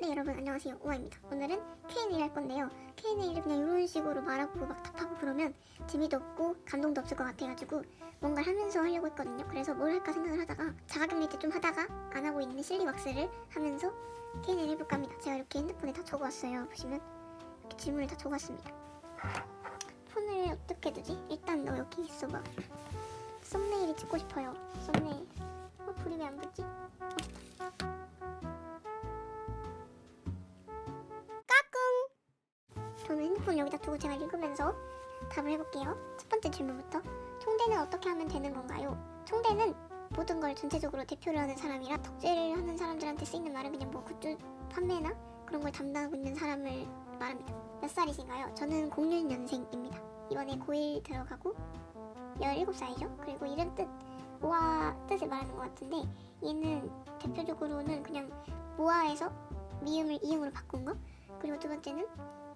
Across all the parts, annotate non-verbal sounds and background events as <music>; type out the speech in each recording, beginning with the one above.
네 여러분 안녕하세요. 오아입니다. 오늘은 Q&A 할 건데요. Q&A를 그냥 이런 식으로 말하고 막 답하고 그러면 재미도 없고 감동도 없을 것 같아가지고 뭔가 하면서 하려고 했거든요. 그래서 뭘 할까 생각을 하다가 자가격리 때좀 하다가 안 하고 있는 실리왁스를 하면서 Q&A를 해볼까 합니다. 제가 이렇게 핸드폰에 다 적어왔어요. 보시면 이렇게 질문을 다 적어왔습니다. 폰을 어떻게 두지? 일단 너 여기 있어봐. 썸네일이 찍고 싶어요. 썸네일. 어 불이 왜 안 붙지? 두고 제가 읽으면서 답을 해볼게요. 첫 번째 질문부터. 총대는 어떻게 하면 되는 건가요? 총대는 모든 걸 전체적으로 대표를 하는 사람이라 덕질을 하는 사람들한테 쓰이는 말은 그냥 뭐 굿즈 판매나 그런 걸 담당하고 있는 사람을 말합니다. 몇 살이신가요? 저는 06년생입니다. 이번에 고1 들어가고 17살이죠. 그리고 이름 뜻, 모아 뜻을 말하는 것 같은데 얘는 대표적으로는 그냥 모아에서 미음을 이음으로 바꾼 거 그리고 두 번째는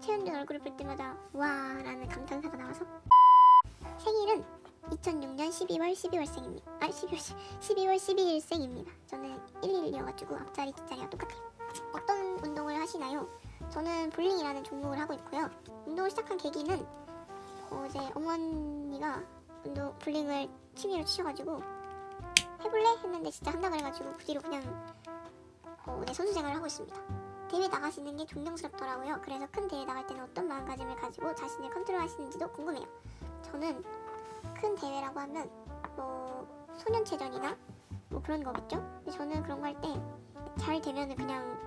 최현준 얼굴을 볼 때마다 와 라는 감탄사가 나와서 생일은 2006년 12월 12월생입니다. 아 12월 12월 12일생입니다. 저는 11이어가지고 앞자리 뒷자리가 똑같아요. 어떤 운동을 하시나요? 저는 볼링이라는 종목을 하고 있고요. 운동을 시작한 계기는 어제 어머니가 운동 볼링을 취미로 치셔가지고 해볼래 했는데 진짜 한다 그래가지고 그 뒤로 그냥 어, 네, 선수 생활을 하고 있습니다. 대회 나가시는 게 존경스럽더라고요. 그래서 큰 대회 나갈 때는 어떤 마음가짐을 가지고 자신을 컨트롤하시는지도 궁금해요. 저는 큰 대회라고 하면 뭐 소년체전이나 뭐 그런 거겠죠. 근데 저는 그런 거 할 때 잘 되면은 그냥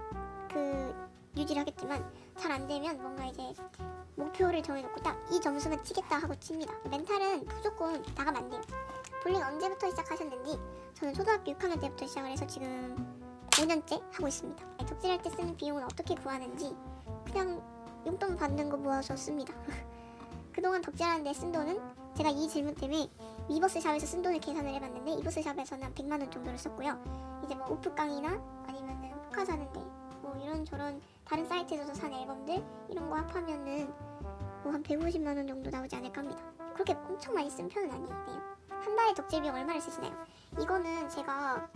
그 유지를 하겠지만 잘 안 되면 뭔가 이제 목표를 정해놓고 딱 이 점수만 치겠다 하고 칩니다. 멘탈은 무조건 나가면 안 돼요. 볼링 언제부터 시작하셨는지 저는 초등학교 6학년 때부터 시작을 해서 지금 5년째 하고 있습니다. 덕질할 때 쓰는 비용은 어떻게 구하는지 그냥 용돈 받는 거 모아서 씁니다. <laughs> 그동안 덕질하는데 쓴 돈은 제가 이 질문 때문에 위버스 샵에서 쓴 돈을 계산을 해봤는데 위버스 샵에서는 한 100만 원 정도를 썼고요. 이제 뭐 오프 강의나 아니면은 포카 사는데 뭐 이런 저런 다른 사이트에서도 산 앨범들 이런 거 합하면은 뭐 한 150만 원 정도 나오지 않을까 합니다. 그렇게 엄청 많이 쓴 편은 아니에요. 한 달에 덕질 비용 얼마를 쓰시나요? 이거는 제가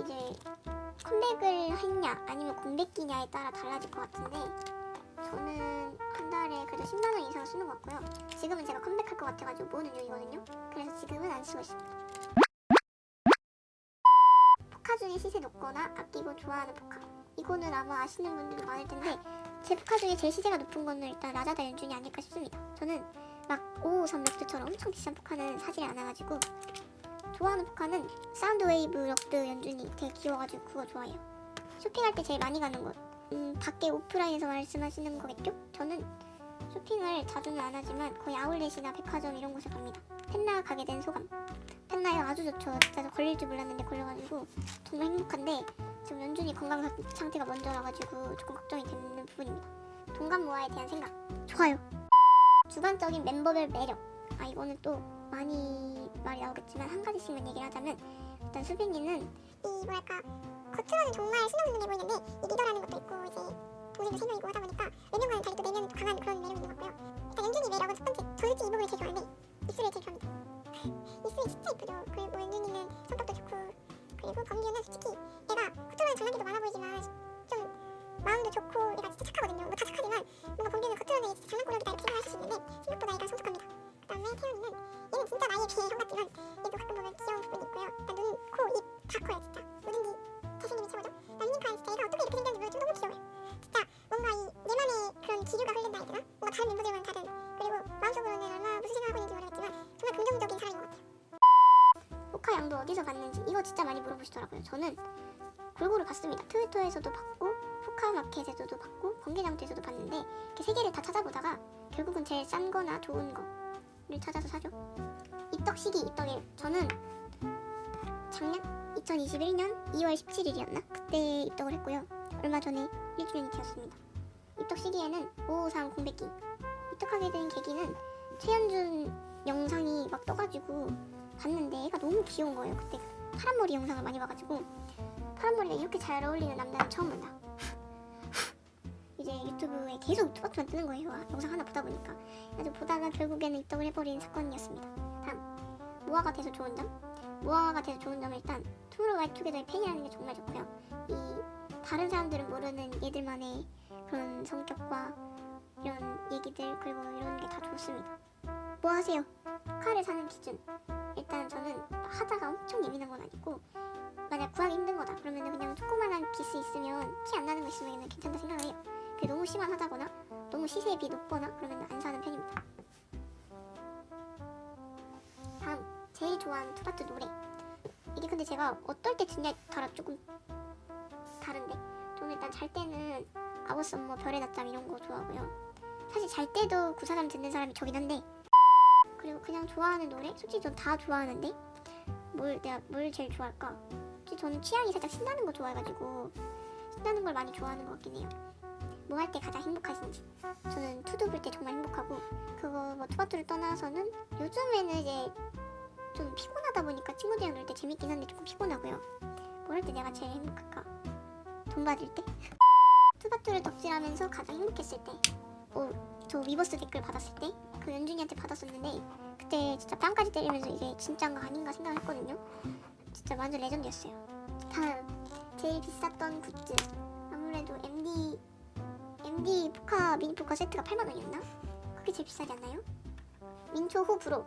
이제 컴백을 했냐 아니면 공백기냐에 따라 달라질 것 같은데 저는 한 달에 그래도 10만 원 이상 쓰는 것 같고요. 지금은 제가 컴백할 것 같아가지고 모으는 중이거든요. 그래서 지금은 안 쓰고 있습니다. 포카 중에 시세 높거나 아끼고 좋아하는 포카. 이거는 아마 아시는 분들도 많을 텐데 제 포카 중에 제일 시세가 높은 거는 일단 라자다 연준이 아닐까 싶습니다. 저는 막553 럭드처럼 엄청 비싼 포카는 사질 않아가지고 좋아하는 포카는 사운드 웨이브 럭드 연준이 되게 귀여워가지고 그거 좋아해요. 쇼핑할 때 제일 많이 가는 곳. 음, 밖에 오프라인에서 말씀하시는 거겠죠? 저는 쇼핑을 자주는 안 하지만 거의 아울렛이나 백화점 이런 곳에 갑니다. 펜나 가게 된 소감. 펜나요 아주 좋죠. 진짜 저 걸릴 줄 몰랐는데 걸려가지고 정말 행복한데 지금 연준이 건강 사- 상태가 먼저라가지고 조금 걱정이 되는 부분입니다. 동감 모아에 대한 생각. 좋아요. 주관적인 멤버별 매력. 아 이거는 또 많이 말이 나오겠지만 한 가지씩만 얘기를 하자면 일단 수빈이는 이 뭐랄까 겉으로는 정말 신용능력해 보이는데 이 리더라는 것도 있고 이제 본인도 세 명이고 하다 보니까 외면과는 달리 또 내면 강한 그런 매력이 있는 것 같고요. 일단 연준이 매력은 첫 번째 저 솔직히 이 부분을 제일 좋아하는데 입술을 제일 좋아합니다. <laughs> 입술이 진짜 이쁘죠. 그리고 연준이는 성격도 좋고 그리고 범규는 솔직히 얘가 겉으로는 장난기도 많아 보이지만 좀 마음도 좋고 얘가 진짜 착하거든요. 뭐 다 착하지만 뭔가 범규는 겉으로는 장난꾸러기다 이렇게 생각보다 얘가 성숙합니다. 그 다음에 태연이는 얘는 진짜 나이에 비해 형 같지만 얘도 가끔 보면 귀여운 부분이 있고요. 일단 눈, 코, 입 다 커요 진짜. 뭐든지 잘생김이 최고죠. 나 유니카는 진짜 얘가 어떻게 이렇게 생겼는지 모르겠지만 너무 귀여워요. 진짜 뭔가 이 얘만의 그런 기류가 흐른다 해야 되나? 뭔가 다른 멤버들과는 다른 그리고 마음속으로는 얼마나 무슨 생각하고 있는지 모르겠지만 정말 긍정적인 사람인 것 같아요. 포카 양도 어디서 봤는지 이거 진짜 많이 물어보시더라고요. 저는 골고루 봤습니다. 트위터에서도 봤고 포카마켓에서도 봤고 번개장터에서도 봤는데 이렇게 세 개를 다 찾아보다가 결국은 제일 싼 거나 좋은 거를 찾아서 사죠. 입덕 시기 입덕일 저는 작년 2021년 2월 17일이었나? 그때 입덕을 했고요. 얼마 전에 1주년이 되었습니다. 입덕 시기에는 553 공백기 입덕하게 된 계기는 최현준 영상이 막 떠가지고 봤는데 애가 너무 귀여운 거예요. 그때 파란 머리 영상을 많이 봐가지고 파란 머리가 이렇게 잘 어울리는 남자는 처음 본다. 이제 유튜브에 계속 투바투만 뜨는 거예요. 아, 영상 하나 보다 보니까. 아주 보다가 결국에는 입덕을 해버린 사건이었습니다. 다음 모아가 돼서 좋은 점. 모아가 돼서 좋은 점은 일단 투모로우 와이 투게더의 팬이라는 게 정말 좋고요. 이 다른 사람들은 모르는 얘들만의 그런 성격과 이런 얘기들 그리고 이런 게 다 좋습니다. 뭐 하세요? 칼을 사는 기준. 일단 저는 하다가 엄청 예민한 건 아니고 만약 구하기 힘든 거다 그러면 그냥 조그만한 기스 있으면 티 안 나는 거 있으면 괜찮다 생각을 해요. 그게 너무 심한 하다거나 너무 시세비 높거나 그러면 안 사는 편입니다. 다음 제일 좋아하는 투바투 노래. 이게 근데 제가 어떨 때 듣냐에 따라 조금 다른데 저는 일단 잘 때는 아워 썸머 별의 낮잠 이런 거 좋아하고요. 사실 잘 때도 구사삼 듣는 사람이 저긴 한데 그리고 그냥 좋아하는 노래 솔직히 전 다 좋아하는데 뭘 내가 뭘 제일 좋아할까? 저는 취향이 살짝 신나는 거 좋아해가지고 신나는 걸 많이 좋아하는 것 같긴 해요. 뭐 할 때 가장 행복하신지 저는 투두 불때 정말 행복하고 그거 뭐 투바투를 떠나서는 요즘에는 이제 좀 피곤하다 보니까 친구들이랑 놀 때 재밌긴 한데 조금 피곤하고요. 뭘할때 내가 제일 행복할까? 돈 받을 때? <laughs> 투바투를 덕질하면서 가장 행복했을 때. 어, 저 위버스 댓글 받았을 때 그 연준이한테 받았었는데 그때 진짜 뺨까지 때리면서 이게 진짜인가 아닌가 생각했거든요. 진짜 완전 레전드였어요. 다음 제일 비쌌던 굿즈 아무래도 MD MD 포카 미니 포카 세트가 8만 원이었나? 그게 제일 비싸지 않나요? 민초 후 브로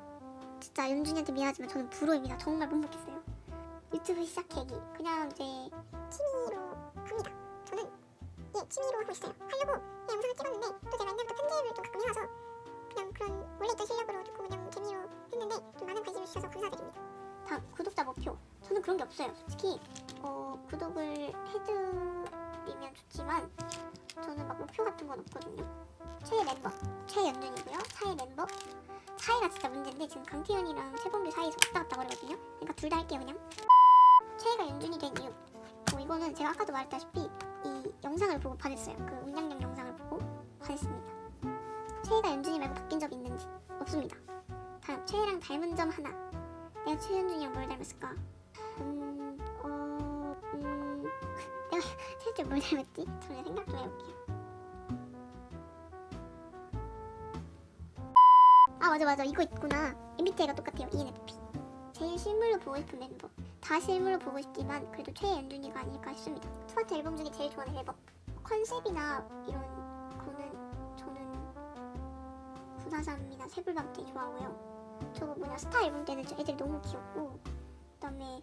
진짜 연준이한테 미안하지만 저는 브로입니다. 정말 못 먹겠어요. 유튜브 시작 계기 그냥 이제 취미로 합니다. 저는 예 취미로 하고 있어요. 하려고 예, 영상을 찍었는데 또 제가 옛날부터 편집을 좀 가끔 해와서 그냥 그런 원래 있던 실력으로 조금 그냥 재미로 했는데 좀 많은 관심을 주셔서 감사드립니다. 다음 구독자 목표 저는 그런 게 없어요. 솔직히 어, 구독을 해드 리면 좋지만 저는 막 목표 같은 건 없거든요. 최애 멤버 최연준이고요. 차애 멤버 차이가 진짜 문제인데 지금 강태현이랑 최범규 사이에서 왔다 갔다 거리거든요. 그러니까 둘 다 할게요 그냥. 최애가 연준이 된 이유. 뭐 이거는 제가 아까도 말했다시피 이 영상을 보고 반했어요. 그 음량령 영상을 보고 반했습니다. 최애가 연준이 말고 바뀐 적 있는지 없습니다. 다음 최애랑 닮은 점 하나. 내가 최연준이랑 뭘 닮았을까? 실제 뭘 닮았지? 저는 생각 좀 해볼게요. 아 맞아 맞아 이거 있구나. MBTI가 똑같아요. ENFP. 제일 실물로 보고 싶은 멤버. 다 실물로 보고 싶지만 그래도 최연준이가 아닐까 싶습니다. 투바트 앨범 중에 제일 좋아하는 앨범. 컨셉이나 이런 거는 저는 구사삼이나 새불밤 때 좋아하고요. 저거 뭐냐 스타 앨범 때는 저 애들이 너무 귀엽고 그다음에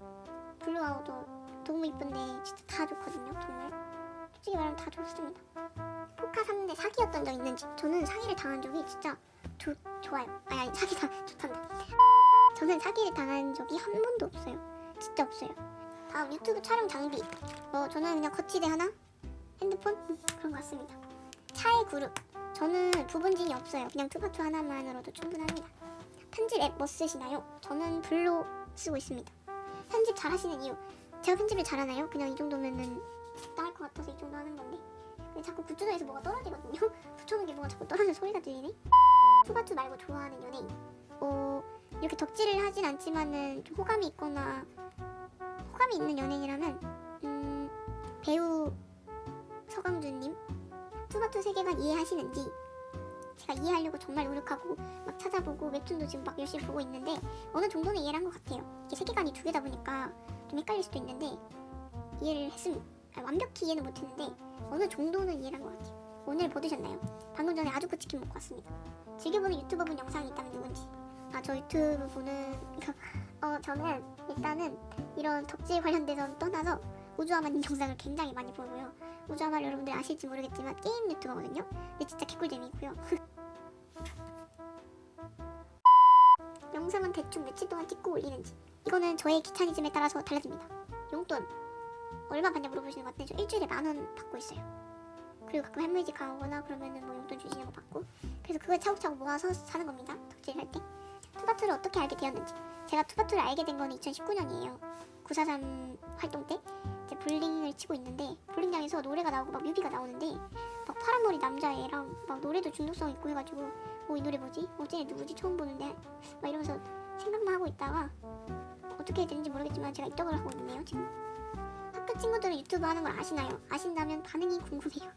블루아우도 너무 이쁜데 진짜 다 좋거든요. 정말 솔직히 말하면 다 좋습니다. 포카 샀는데 사기였던 적 있는지 저는 사기를 당한 적이 진짜 좋 좋아요. 아니 아니 사기 당 좋단다. 저는 사기를 당한 적이 한 번도 없어요. 진짜 없어요. 다음 유튜브 촬영 장비. 어 저는 그냥 거치대 하나, 핸드폰 음, 그런 거 같습니다. 차의 그룹. 저는 부분진이 없어요. 그냥 투바투 하나만으로도 충분합니다. 편집 앱 뭐 쓰시나요? 저는 블로 쓰고 있습니다. 편집 잘 하시는 이유. 제가 편집을 잘하나요? 그냥 이 정도면은 적당할 것 같아서 이 정도 하는 건데. 근데 자꾸 굿즈에서 뭐가 떨어지거든요. <laughs> 붙여놓은 게 뭐가 자꾸 떨어지는 소리가 들리네. 투바투 말고 좋아하는 연예인. 어 이렇게 덕질을 하진 않지만은 좀 호감이 있거나 호감이 있는 연예인이라면 음, 배우 서강준님 투바투 세계관 이해하시는지 제가 이해하려고 정말 노력하고 막 찾아보고 웹툰도 지금 막 열심히 보고 있는데 어느 정도는 이해를 한 것 같아요. 이게 세계관이 두 개다 보니까 좀 헷갈릴 수도 있는데 이해를 했음 아, 완벽히 이해는 못했는데 어느 정도는 이해를 한것 같아요. 오늘 뭐 드셨나요? 방금 전에 아주쿠 치킨 먹고 왔습니다. 즐겨보는 유튜버 분 영상이 있다면 누군지 아 저 유튜브 보는 어 저는 일단은 이런 덕질 관련돼서 떠나서 우주아마님 영상을 굉장히 많이 보고요. 우주아마를 여러분들 아실지 모르겠지만 게임 유튜버거든요. 근데 진짜 개꿀잼이고요. <laughs> 영상은 대충 며칠 동안 찍고 올리는지 이거는 저의 귀차니즘에 따라서 달라집니다. 용돈 얼마 받냐 물어보시는 것 같은데 저 일주일에 만 원 받고 있어요. 그리고 가끔 할머니 집 가거나 그러면은 뭐 용돈 주시는 거 받고 그래서 그걸 차곡차곡 모아서 사는 겁니다. 덕질할 때. 투바투를 어떻게 알게 되었는지 제가 투바투를 알게 된 거는 2019년이에요 943 활동 때 이제 볼링을 치고 있는데 볼링장에서 노래가 나오고 막 뮤비가 나오는데 막 파란머리 남자애랑 막 노래도 중독성 있고 해가지고 어 이 노래 뭐지? 어 쟤네 누구지? 처음 보는데. 막 이러면서 생각만 하고 있다가 어떻게 되는지 모르겠지만 제가 입덕을 하고 있네요 지금. 학교 친구들은 유튜브 하는 걸 아시나요? 아신다면 반응이 궁금해요.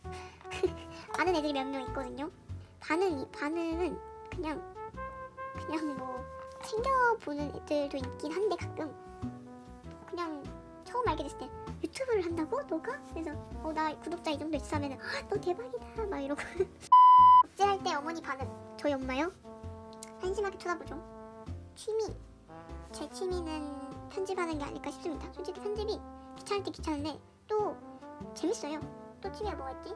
<laughs> 아는 애들이 몇 명 있거든요. 반응이 반응은 그냥 그냥 뭐 챙겨보는 애들도 있긴 한데 가끔. 그냥 처음 알게 됐을 때 유튜브를 한다고? 너가? 그래서 어 나 구독자 이 정도 있어 하면은 "헉, 너 대박이다! 막 이러고. <laughs> 덕질할 때 어머니 반응 저희 엄마요? 한심하게 쳐다보죠. 취미. 제 취미는 편집하는 게 아닐까 싶습니다. 솔직히 편집이 귀찮을 때 귀찮은데 또 재밌어요. 또 취미가 뭐가 있지?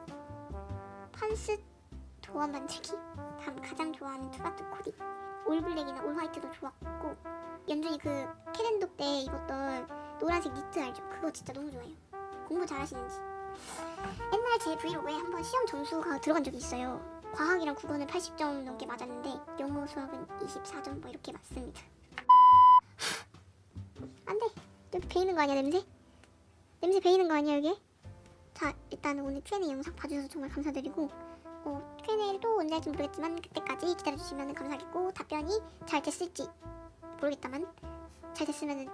판스 도안 만들기? 다음 가장 좋아하는 투바투 코디. 올블랙이나 올화이트도 좋았고 연준이 그 캐덴독 때 입었던 노란색 니트 알죠? 그거 진짜 너무 좋아해요. 공부 잘하시는지. 옛날 제 브이로그에 한번 시험 점수가 들어간 적이 있어요 과학이랑 국어는 80점 넘게 맞았는데 영어 수학은 24점 뭐 이렇게 맞습니다 안돼 여기 베이는 거 아니야 냄새? 냄새 베이는 거 아니야 여기? 자 일단은 오늘 Q&A 영상 봐주셔서 정말 감사드리고 어, Q&A를 또 언제 할지 모르겠지만 그때까지 기다려주시면 감사하겠고 답변이 잘 됐을지 모르겠다만 잘 됐으면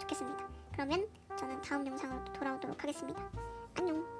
좋겠습니다. 그러면 저는 다음 영상으로 또 돌아오도록 하겠습니다. 안녕.